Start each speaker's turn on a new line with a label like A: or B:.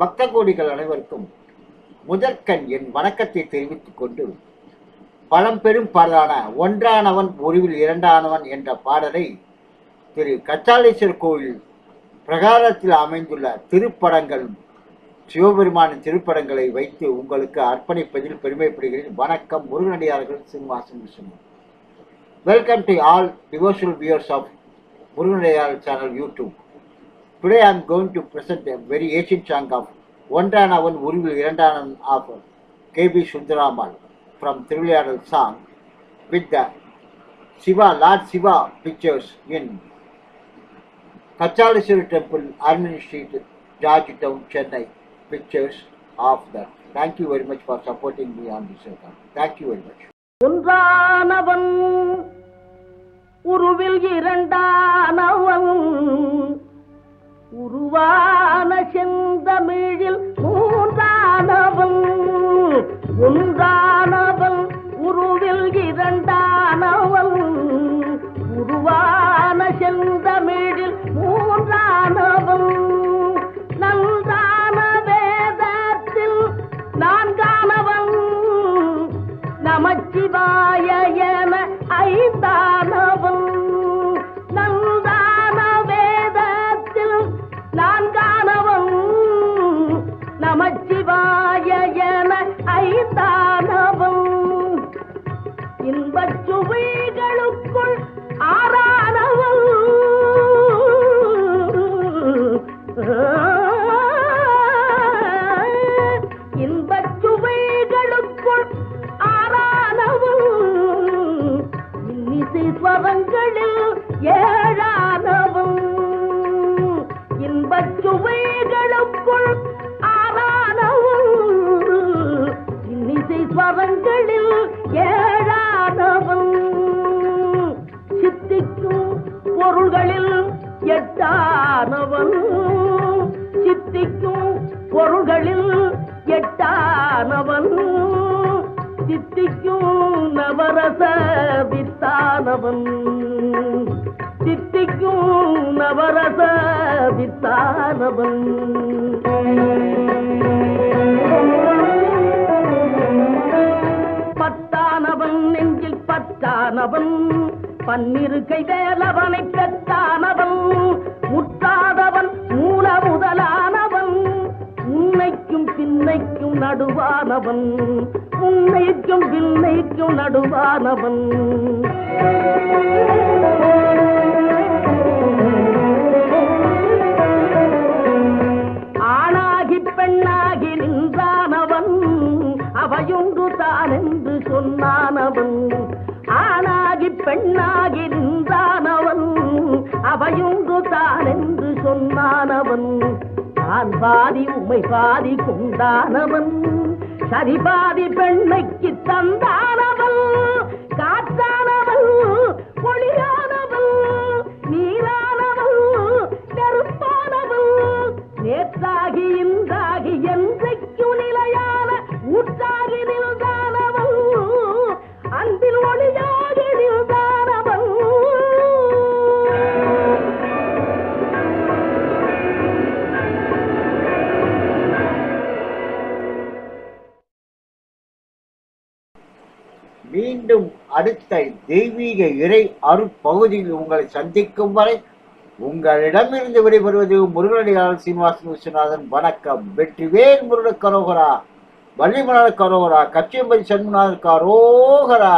A: பக்த கோடிகள் அனைவருக்கும் முதற்கண் என் வணக்கத்தை தெரிவித்துக் கொண்டு பழம்பெரும் பாடலான ஒன்றானவன் ஒருவில் இரண்டானவன் என்ற பாடலை திரு கச்சாலீஸ்வரர் கோயில் பிரகாரத்தில் அமைந்துள்ள திருப்படங்கள் சிவபெருமானின் திருப்படங்களை வைத்து உங்களுக்கு அர்ப்பணிப்பதில் பெருமைப்படுகிறேன். வணக்கம் முருகனடியார்கள் Simmasan Vishnu. Welcome to all devotional viewers of Muruganadiyar channel YouTube Today I am going to present a very ancient song of ஒன்றானவன் உருவில் இரண்டானவன் of K.B. Sundaramal from Thiruvilayadal song with the Shiva, Lord Shiva pictures in Kachaleswari Temple, Armin Street, George Town, Chennai. Pictures of that. Thank you very much for supporting me on this account. Thank you very much.
B: ஒன்றானவன் உருவில் இரண்டானவன் உருவான செந்தமிழில் பவன்களில் ஏழாதவன். சித்திக்கும் பொருள்களில் எட்டானவன். சித்திக்கும் பொருள்களில் எட்டானவன். சித்திக்கும் நவரச வித்தானவன். சித்திக்கும் நவரச வித்தானவன். பத்தானவன் பன்னிரு கை வேலவனை பெற்றானவன் முற்றாதவன் மூல முதலானவன் உன்னைக்கும் பின்னைக்கும் நடுவானவன் உன்னைக்கும் பின்னைக்கும் நடுவானவன். ஆணாகி பெண்ணாகி நின்றானவன் அவையுண்டு தான் என்று சொன்னானவன். பெண்ணாகிருந்தான் அவன் நின்றானவன் அவையுண்டு தான் என்று சொன்னான் அவன் நான் பாதி உமை பாதி கொண்டானவன். சரி பாதி பெண்ணைக்கு தந்தானவன்.
A: மீண்டும் அடுத்த தெய்வீக இறை அருட்பகுதியில் உங்களை சந்திக்கும் வரை உங்களிடமிருந்து விடைபெறுவது முருகனடியார் சீனிவாசன் விஸ்வநாதன். வணக்கம். வெற்றிவேல் முருகன் கரோகரா வள்ளிமலர் கரோகரா கச்சியம்பதி சண்முகநாதன் கரோகரா.